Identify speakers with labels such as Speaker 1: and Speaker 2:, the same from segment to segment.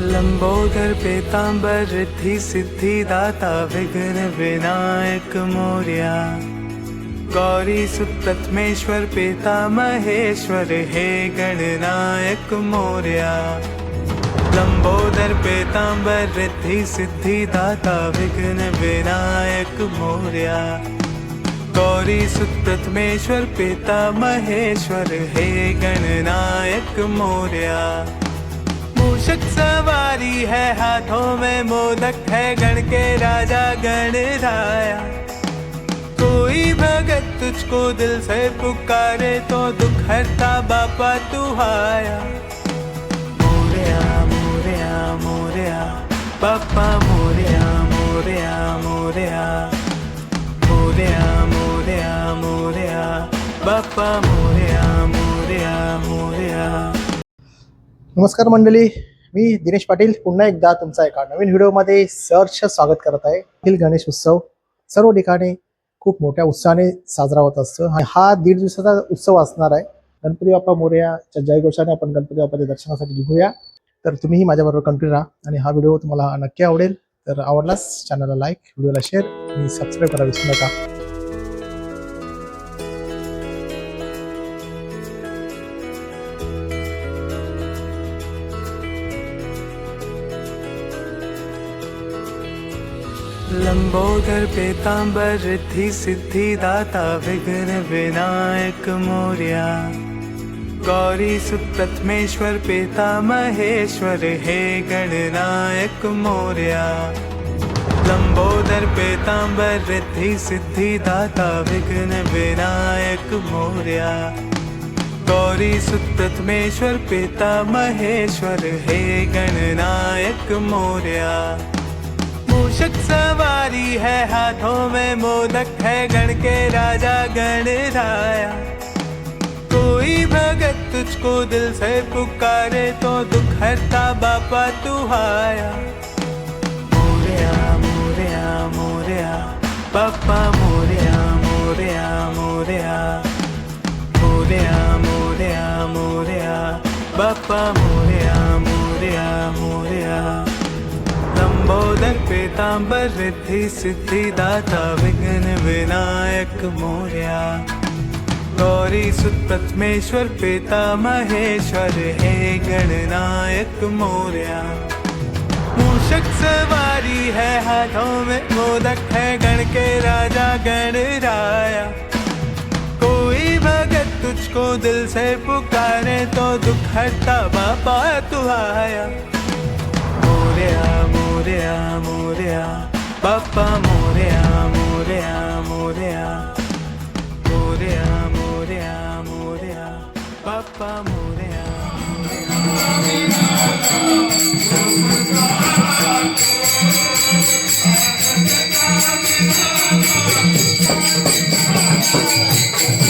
Speaker 1: लंबोदर पेतांबर रिद्धि सिद्धि दाता विघ्न विनायक मौर्या। गौरी सुप्रथमेश्वर पिता महेश्वर हे गणनायक मौर्या। लंबोदर पेतांबर रिद्धि सिद्धि दाता विघ्न विनायक मौर्या। गौरी सुप्रथमेश्वर पिता महेश्वर हे गणनायक मौर्या। मूषक सवारी है, हाथों में मोदक है, गण के राजा गण राया। कोई भगत तुझको दिल से पुकारे तो दुख हरता बापा तू आया मोरया मोरया मोरया बापा मोरया मोरया मोरया। मोरया मोरया मोरया बापा मोरया मोरया मोरया।
Speaker 2: नमस्कार मंडळी मी दिनेश पाटील पुन्हा एकदा तुमचा एका नवीन व्हिडिओमध्ये सहर्ष स्वागत करत आहे. अखिल गणेश उत्सव सर्व ठिकाणी खूप मोठ्या उत्साहाने साजरा होत असतो. आणि हा दीड दिवसाचा उत्सव असणार आहे. गणपती बाप्पा मोर्याच्या जयघोषाने आपण गणपती बाप्पाच्या दर्शनासाठी निघूया. तर तुम्हीही माझ्याबरोबर कंटिन्यू राहा आणि हा व्हिडिओ तुम्हाला नक्की आवडेल तर आवडलाच चॅनलला लाईक व्हिडिओला शेअर आणि सबस्क्राईब करा विसरू नका.
Speaker 1: लंबोदर पेतांबर रिद्धि सिद्धि दाता विघ्न विनायक मोर्या। गौरी सुप्रथमेश्वर पिता महेश्वर हे गणनायक मोर्या। लंबोदर पेतांबर रिद्धि सिद्धि दाता विघ्न विनायक मोर्या। गौरी सुप्रथमेश्वर पिता महेश्वर हे गणनायक मोर्या। मूषक सवारी है, हाथों में मोदक है, गण के राजा गणराया कोई भगत तुझको दिल से पुकारे तो दुख हरता बापा तू आया मोरया, मोरिया, मोरया बापा मोरिया, मोरया मोरया। मोरिया, मोरया मोरया बापा मोरया मोरया मोरया। लंबोदर पीतांबर रिद्धि सिद्धि दाता विघ्न विनायक मोर्या। गौरी सुप्रथमेश्वर पिता महेश्वर हे गणनायक मोर्या। मूषक सवारी है हाथों में, मोदक है गण के राजा गणराया। कोई भगत तुझको दिल से पुकारे तो दुख हरता बापा तू आया मोरया मोरया मोरया बाप्पा मोरया मोरया मोरया मोरया मोरया मोरया बाप्पा मोरया
Speaker 2: Thank you.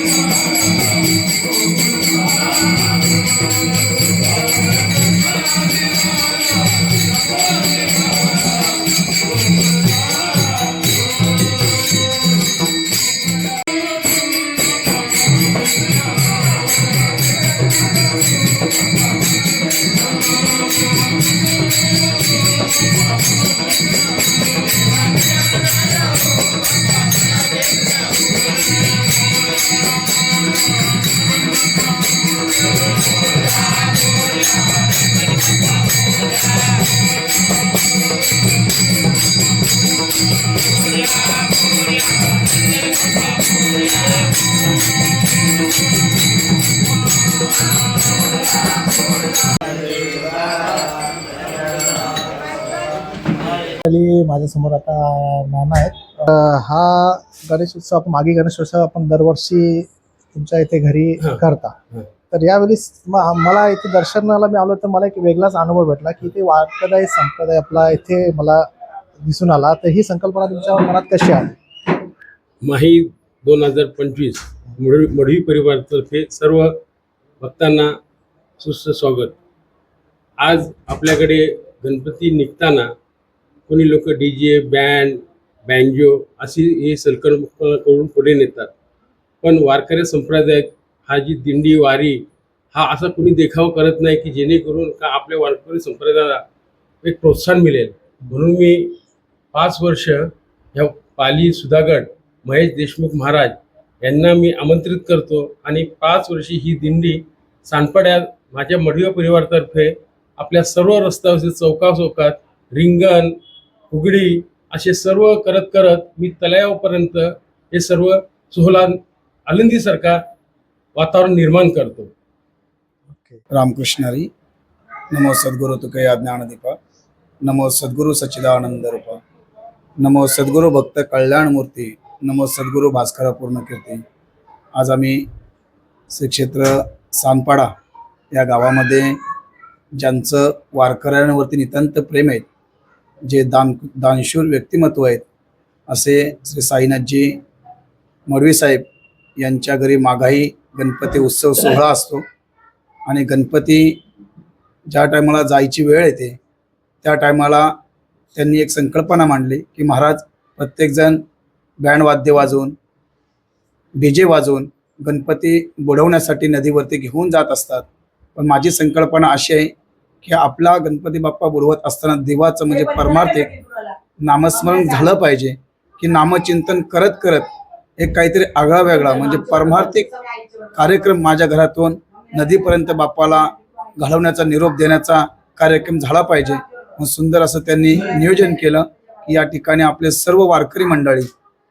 Speaker 2: माझ्यासमोर आता नाना आहेत. हा गणेश उत्सव आपण मागे गणेश उत्सव आपण दरवर्षी तुमच्या इथे घरी. करता. तर यावेळी मला इथे दर्शनाला मी आलो तर मला एक वेगळाच अनुभव भेटला की इथे वारकदाई संप्रदाय आपला इथे मला दिसून आला. तर ही संकल्पना तुमच्या मनात कशी आली
Speaker 3: माही दोन हजार पंचवीस मढवी मढवी परिवारातर्फे सर्व भक्तांना सुस्थ स्वागत. आज आपल्याकडे गणपती निघताना कोणी लोक डी जे बँड बँजो अशी हे संकल्पना करून पुढे नेतात. पण वारकरी संप्रदाय हा जी दिंडी वारी हा असा कोणी देखाव करत नाही की जेणेकरून का आपल्या वारकरी संप्रदायाला एक प्रोत्साहन मिळेल. म्हणून मी पाच वर्ष ह्या पाली सुधागड महेश देशमुख महाराज यांना मी आमंत्रित करतो आणि पाच वर्षी ही दिंडी सांडपाड्यात माझ्या मडीव परिवारातर्फे आपल्या सर्व रस्त्यावरचे चौका चौकात रिंगण उघडी असे सर्व करत करत मी तलावापर्यंत हे सर्व सोहला आनंदीसारखा वातावरण निर्माण करतो.
Speaker 4: रामकृष्णारी. नमो सद्गुरु तुकया ज्ञानदीपा. नमो सद्गुरु सच्चिदानंद रूपा. नमो सद्गुरु भक्त कल्याणमूर्ती नमो सद्गुरु भास्करा पूर्णकीर्ती. आज आम्ही श्री क्षेत्र सानपाडा या गावामध्ये ज्यांचं वारकऱ्यांवरती नितांत प्रेम आहे जे दान दानशूर व्यक्तिमत्व आहेत असे श्री साईनाथजी मडवी साहेब यांच्या घरी माघाई गणपती उत्सव सोहळा असतो. आणि गणपती ज्या टायमाला जायची वेळ येते त्या टायमाला त्यांनी एक संकल्पना मांडली की महाराज प्रत्येकजण बँडवाद्य वाजवून डीजे वाजवून गणपती बुडवण्यासाठी नदीवरती घेऊन जात असतात. पण माझी संकल्पना अशी आहे की आपला गणपती बाप्पा बुडवत असताना देवाचं म्हणजे परमार्थिक नामस्मरण झालं पाहिजे की नामचिंतन करत करत एक काहीतरी आगळा वेगळा म्हणजे परमार्थिक कार्यक्रम माझ्या घरातून नदीपर्यंत बाप्पाला घालवण्याचा निरोप देण्याचा कार्यक्रम झाला पाहिजे. मग सुंदर असं त्यांनी नियोजन केलं की या ठिकाणी आपले सर्व वारकरी मंडळी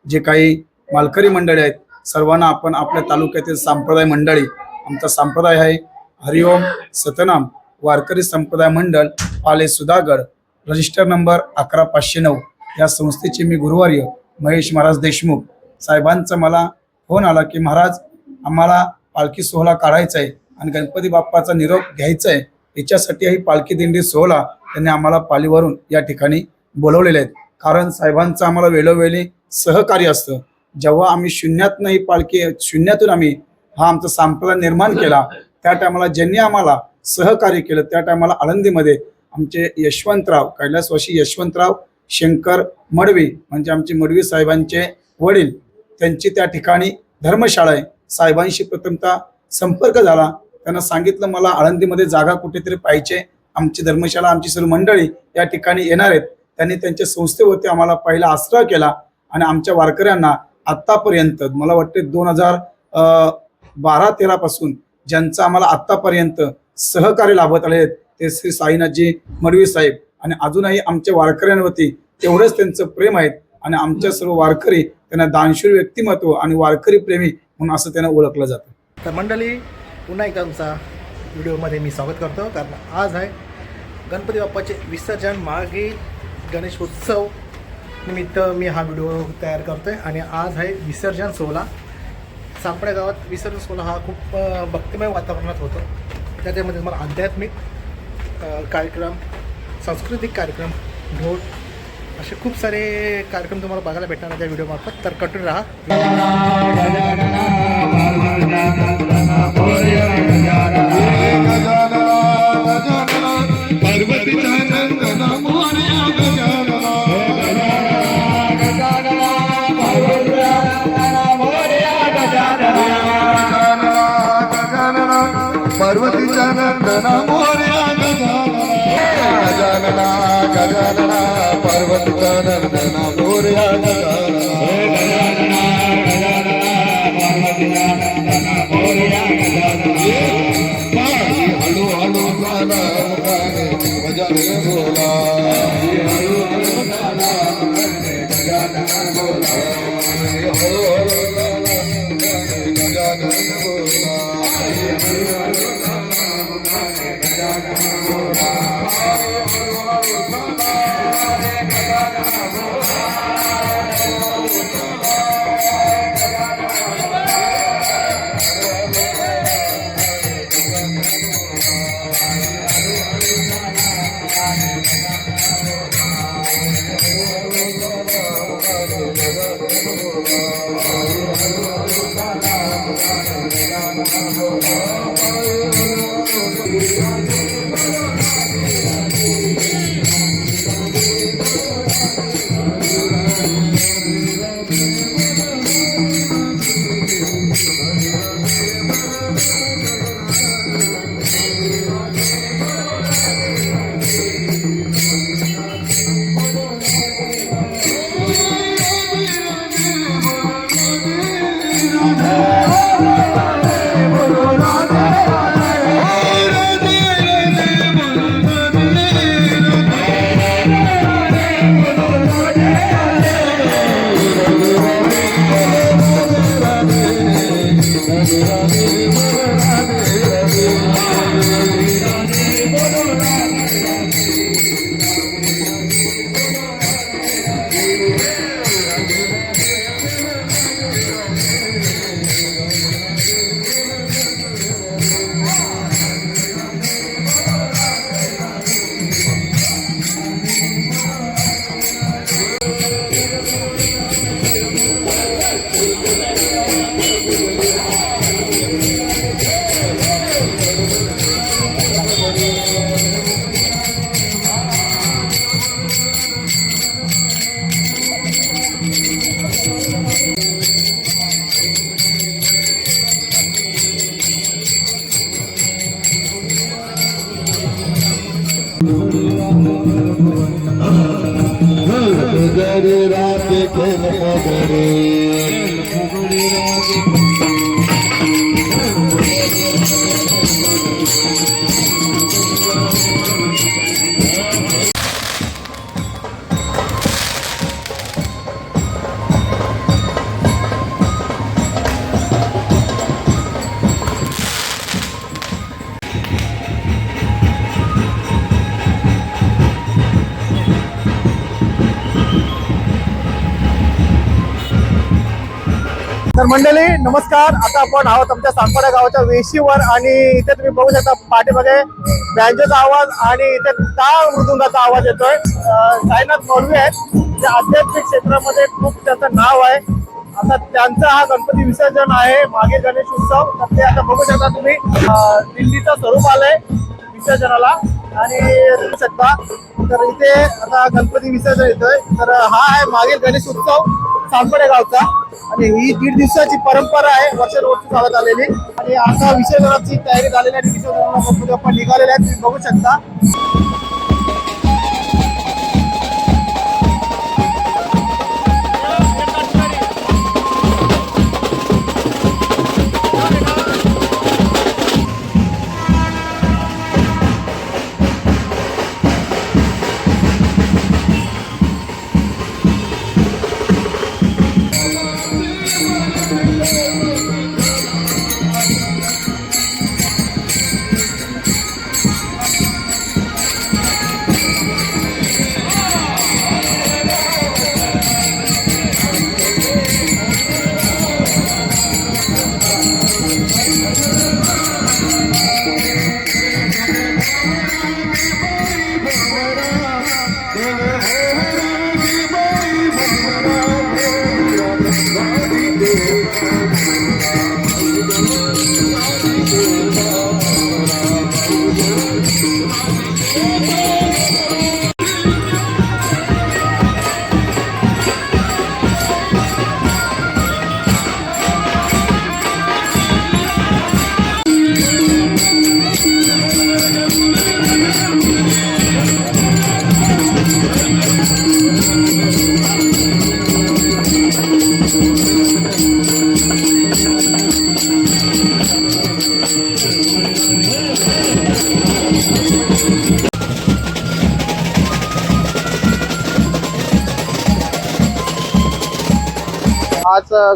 Speaker 4: जे काही मालकरी मंडळी आहेत सर्वांना आपण आपल्या तालुक्यातील संप्रदाय मंडळी आमचा संप्रदाय आहे हरिओम सतनाम वारकरी संप्रदाय मंडळ पाले सुधागड रजिस्टर नंबर अकरा पाचशे नऊ. या संस्थेचे मी गुरुवार्य महेश महाराज देशमुख. साहेबांचा मला फोन आला की महाराज आम्हाला पालखी सोहळा काढायचा आहे आणि गणपती बाप्पाचा निरोप घ्यायचा आहे याच्यासाठी ही पालखी दिंडी सोहळा त्यांनी आम्हाला पालीवरून या ठिकाणी बोलवलेले आहेत. कारण साहेबांचं आम्हाला वेळोवेळी सहकार्य असतं. जेव्हा आम्ही शून्यातनं ही पालखी शून्यातून आम्ही हा आमचा संप्रदाय निर्माण केला त्या टायमाला ज्यांनी आम्हाला सहकार्य केलं त्या टायमाला आळंदीमध्ये आमचे यशवंतराव कैलासवाशी यशवंतराव शंकर मडवी म्हणजे आमचे मडवी साहेबांचे वडील त्यांची त्या ठिकाणी धर्मशाळा आहे. साहेबांशी प्रथमतः संपर्क झाला. त्यांना सांगितलं मला आळंदीमध्ये जागा कुठेतरी पाहिजे. आमची धर्मशाळा आमची सर्व मंडळी या ठिकाणी येणार आहेत. त्यांनी त्यांच्या संस्थेवरती आम्हाला पहिला आश्रय केला आणि आमच्या वारकऱ्यांना आत्तापर्यंत मला वाटते दोन हजार बारा तेरापासून ज्यांचं आम्हाला आत्तापर्यंत सहकार्य लाभत आले आहेत ते श्री साईनाथजी मडवी साहेब आणि अजूनही आमच्या वारकऱ्यांवरती तेवढंच त्यांचं प्रेम आहे आणि आमच्या सर्व वारकरी त्यांना दानशूर व्यक्तिमत्व आणि वारकरी प्रेमी म्हणून असं त्यांना ओळखलं जातं.
Speaker 2: तर मंडळी पुन्हा एकदा तुमचा व्हिडिओमध्ये मी स्वागत करतो. कारण आज आहे गणपती बाप्पाचे विसर्जन मागे गणेश उत्सव निमित्त मी हा व्हिडिओ तयार करतो आहे आणि आज आहे विसर्जन सोहळा. सापड्या गावात विसर्जन सोहळा हा खूप भक्तिमय वातावरणात होतो. त्याच्यामध्ये तुम्हाला आध्यात्मिक कार्यक्रम सांस्कृतिक कार्यक्रम ढोल असे खूप सारे कार्यक्रम तुम्हाला बघायला भेटणार त्या व्हिडिओमार्फत तर कटून राहा.
Speaker 5: ગજાનના મોર્યા ગજાનના ગજાનના પર્વત નંદના મોર્યા ગજાનના
Speaker 2: तर
Speaker 5: गरे रात खेल पगडे
Speaker 2: नमस्कार. आता आपण आहोत आमच्या सांगपाडा गावाच्या वेशीवर आणि इथे तुम्ही बघू शकता पाठीमध्ये बँजोचा आवाज आणि इथे टाळ मृदुंगाचा आवाज येतोय. साईनाथ मौलवी आहेत. जे आध्यात्मिक क्षेत्रामध्ये खूप त्याचं नाव आहे. आता त्यांचा हा गणपती विसर्जन आहे. मागे गणेश उत्सव. तर ते आता बघू शकता तुम्ही. दिल्लीचं स्वरूप आलंय विसर्जनाला. आणि बघू शकता. तर इथे आता गणपती विसर्जन येतोय. तर हा आहे मागील गणेश उत्सव. सांगपडे गावचा आणि ही दीड दिवसाची परंपरा आहे. वर्षानुवर्ष चालत आलेली. आणि आता विसर्जनाची तयारी झालेली आहे. आणि विसर्जनाला आपण निघालेल्या निघालेले आहेत. तुम्ही बघू शकता.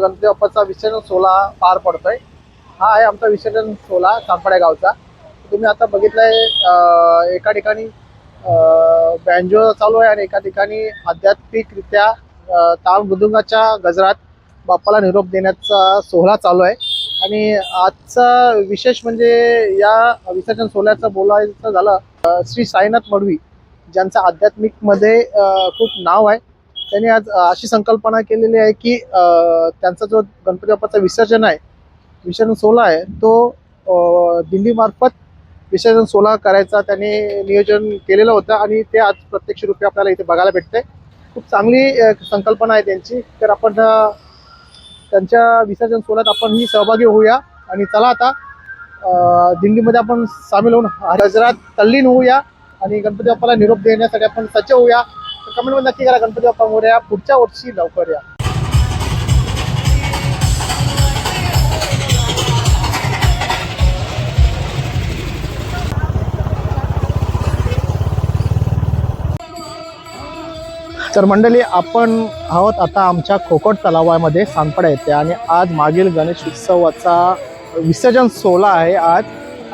Speaker 2: गणपती बाप्पाचा विसर्जन सोहळा पार पडतोय. हा आहे आमचा विसर्जन सोहळा चांदपाड्या गावचा. तुम्ही आता बघितलंय एका ठिकाणी बँजो चालू आहे आणि एका ठिकाणी आध्यात्मिकरित्या ताल मृदुंगाच्या गजरात बाप्पाला निरोप देण्याचा सोहळा चालू आहे. आणि आजचा विशेष म्हणजे या विसर्जन सोहळ्याचं बोलायचं झालं श्री साईनाथ मडवी ज्यांचं आध्यात्मिकमध्ये खूप नाव आहे. त्यांनी आज अशी संकल्पना केलेली आहे की त्यांचा जो गणपती बाप्पाचा विसर्जन आहे विसर्जन सोहळा आहे तो दिल्लीमार्फत दिंडीमार्फत विसर्जन सोहळा करायचा त्यांनी नियोजन केलेलं होतं आणि ते आज प्रत्यक्ष रूपे आपल्याला इथे बघायला भेटते खूप चांगली संकल्पना आहे त्यांची. तर आपण त्यांच्या विसर्जन सोहळ्यात आपण ही सहभागी होऊया आणि चला आता दिंडीमध्ये आपण सामील होऊन हजरात तल्लीन होऊया आणि गणपती बाप्पाला निरोप देण्यासाठी आपण सज्ज होऊया. तर कमेंटमध्ये नक्की करा. गणपती बाप्पा मोरया पुढच्या वर्षी लवकर या. तर मंडळी आपण आहोत आता आमच्या खोकट तलावामध्ये सांगपाडा येते आणि आज मागील गणेश उत्सवाचा विसर्जन सोहळा आहे. आज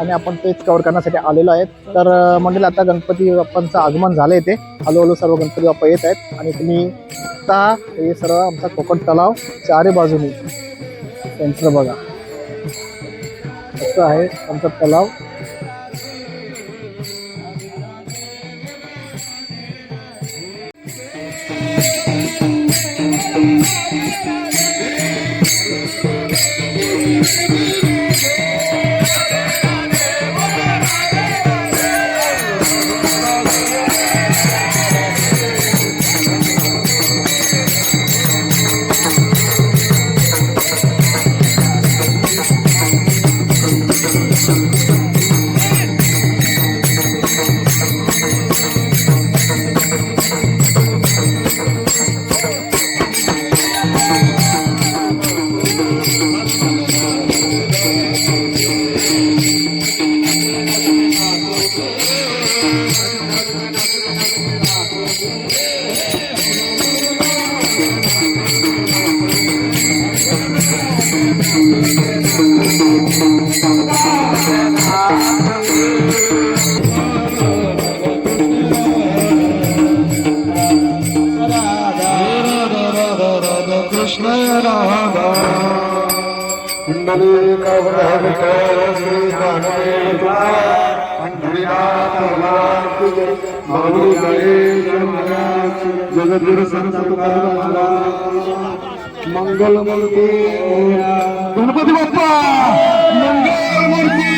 Speaker 2: आणि आपण तेच कव्हर करण्यासाठी आलेलो आहेत. तर अं, मंडळी आता गणपती बाप्पांचं आगमन झालं येते हळूहळू सर्व गणपती बाप्पा येत आहेत. आणि तुम्ही आता हे सर्व आमचा कोकण तलाव चारी बाजूनी. त्यांचं बघा. असं आहे आमचा तलाव.
Speaker 5: जगद्गुरु संत तुकाराम महाराज. मंगलमूर्ती गणपती बाप्पा मंगलमूर्ती.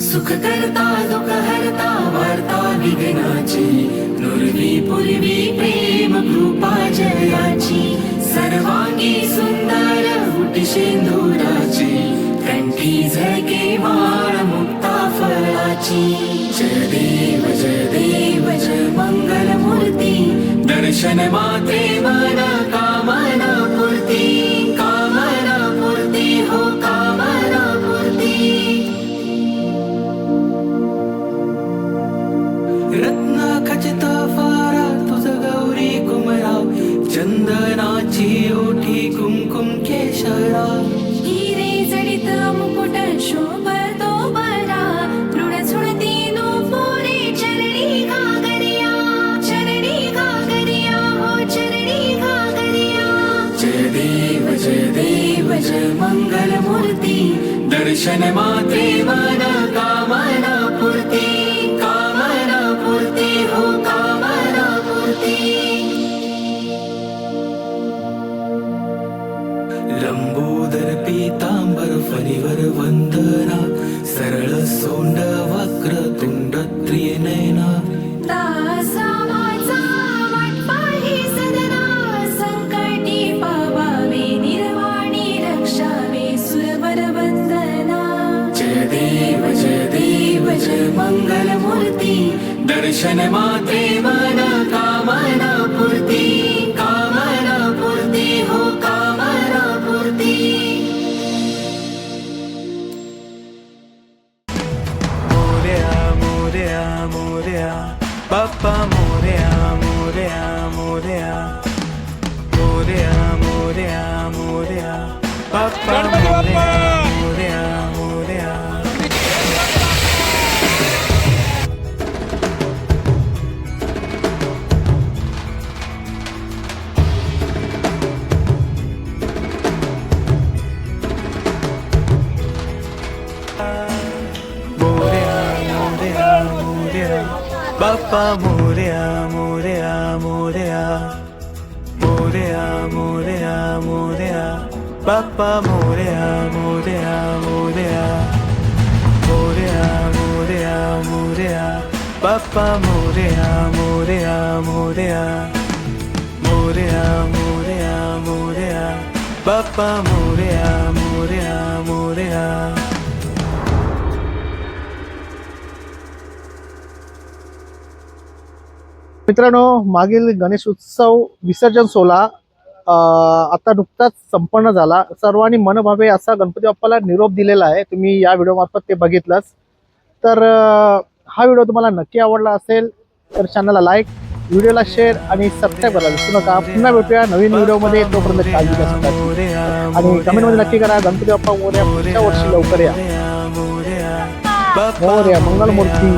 Speaker 6: सुख करता दुःख हरता वार्ता विघ्नाची नुरवी पूर्वी प्रेम कृपा जयाची. सर्वांगी सुंदर उटी शेंदुराची कंठी झळके वाळ मुक्ता जय देव जय देव जय मंगल मूर्ती दर्शन माते मना कामना पूर्ती. कामना पूर्ती हो कामना पूर्ती. रत्न खचित फारा तुझ गौरी कुमरा चंदनाची ओठी कुमकुम केशरा.
Speaker 7: हिरे जडित मुकुट
Speaker 6: शोभा. दर्शन मात्रे मन कामना पूर्ती कामना पूर्ती हो कामना पूर्ती लंबोदर पीतांबर फणीवर वंदना सरळ सोंड
Speaker 1: बाप्पा मोरया मोरया मोरया मोरया मोरया मोरया बाप्पा मोरया मोरया मोरया मोरया मोरया मोरया बाप्पा मोरया मोरया मोरया मोरया
Speaker 2: मित्रांनो मागील गणेश उत्सव विसर्जन सोहळा आता नुकताच संपन्न झाला. सर्वांनी मनभावे असा गणपती बाप्पाला निरोप दिलेला आहे. तुम्ही या व्हिडिओमार्फत ते बघितलंच. तर हा व्हिडिओ तुम्हाला नक्की आवडला असेल तर चॅनलला लाईक व्हिडिओला शेअर आणि सबस्क्राईब करायला विसरू नका. पुन्हा भेटूया नवीन व्हिडिओमध्ये तोपर्यंत काळजी घ्या आणि कमेंटमध्ये नक्की करा गणपती बाप्पा मोर्या पुढच्या वर्षी लवकर या.
Speaker 1: मोर्या
Speaker 2: मंगलमूर्ती.